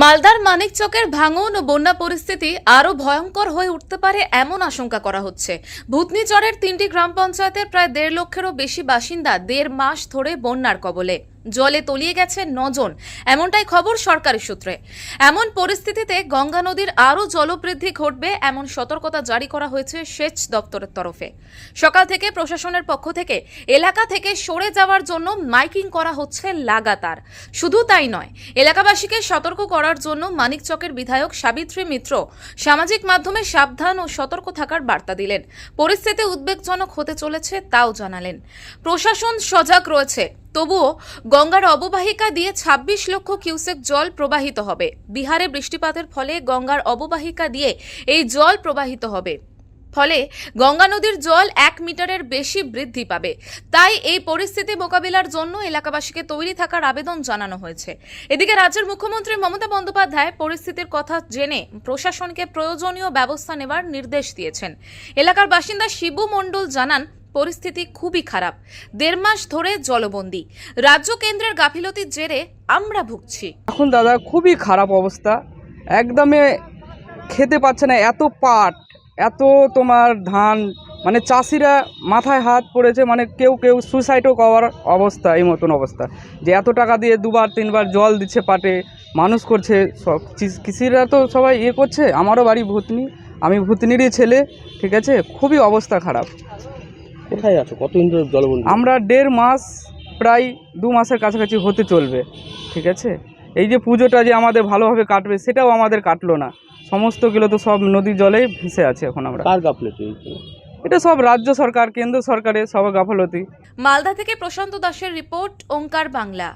মালদার মানিকচকের ভাঙন ও বন্যা পরিস্থিতি আরও ভয়ঙ্কর হয়ে উঠতে পারে এমন আশঙ্কা করা হচ্ছে। ভূতনিচরের তিনটি গ্রাম পঞ্চায়েতের প্রায় দেড় লক্ষেরও বেশি বাসিন্দা দেড় মাস ধরে বন্যার কবলে। জলে তলিয়ে গেছে নজন, এমনটাই খবর সরকারি সূত্রে। এমন পরিস্থিতিতে গঙ্গা নদীর আরও জলবৃদ্ধি ঘটবে এমন সতর্কতা জারি করা হয়েছে সেচ দপ্তরের তরফে। সকাল থেকে প্রশাসনের পক্ষ থেকে এলাকা থেকে সরে যাওয়ার জন্য মাইকিং করা হচ্ছে লাগাতার। শুধু তাই নয়, এলাকাবাসীকে সতর্ক করার জন্য মানিকচকের বিধায়ক সাবিত্রী মিত্র সামাজিক মাধ্যমে সাবধান ও সতর্ক থাকার বার্তা দিলেন। পরিস্থিতি উদ্বেগজনক হতে চলেছে তাও জানালেন। প্রশাসন সজাগ রয়েছে। তবুও গঙ্গার অববাহিকা দিয়ে ২৬ লক্ষ কিউসেক জল প্রবাহিত হবে। বিহারে বৃষ্টিপাতের ফলে গঙ্গার অববাহিকা দিয়ে এই জল প্রবাহিত হবে। ফলে গঙ্গা নদীর জল এক মিটারের বেশি বৃদ্ধি পাবে। তাই এই পরিস্থিতি মোকাবিলার জন্য এলাকাবাসীকে তৈরি থাকার আবেদন জানানো হয়েছে। এদিকে রাজ্যের মুখ্যমন্ত্রী মমতা বন্দ্যোপাধ্যায় পরিস্থিতির কথা জেনে প্রশাসনকে প্রয়োজনীয় ব্যবস্থা নেবার নির্দেশ দিয়েছেন। এলাকার বাসিন্দা শিবু মণ্ডল জানান পরিস্থিতি খুবই খারাপ। দেড় মাস ধরে জলবন্দী। রাজ্য কেন্দ্রের গাফিলতির জেরে আমরা ভুগছি। এখন দাদা খুবই খারাপ অবস্থা। একদমে খেতে পাচ্ছে না, এত পাট, এত তোমার ধান। মানে চাষিরা মাথায় হাত পড়েছে মানে কেউ কেউ সুইসাইডও করার অবস্থা, এই মতন অবস্থা। যে এত টাকা দিয়ে দুবার, তিনবার জল দিচ্ছে পাটে, মানুষ করছে সব। কৃষিরা তো সবাই ইয়ে করছে, আমারও বাড়ি ভূতনি, আমি ভূতনিরই ছেলে, ঠিক আছে? খুবই অবস্থা খারাপ। কোথায় আছো? কতদিন ধরে জলবন্দি? আমরা দেড় মাস প্রায় দু মাসের কাছাকাছি হতে চলবে ঠিক আছে? এই যে পুজোটা যে আমাদের ভালোভাবে কাটবে সেটাও আমাদের কাটলো না। সমস্তগুলো তো সব নদী জলে ভেসে আছে এখন আমরা। কার গাফলতি এটা সব রাজ্য সরকার কেন্দ্র সরকারের সব গাফলতি। মালদা থেকে প্রশান্ত দাসের রিপোর্ট ওঙ্কার বাংলা।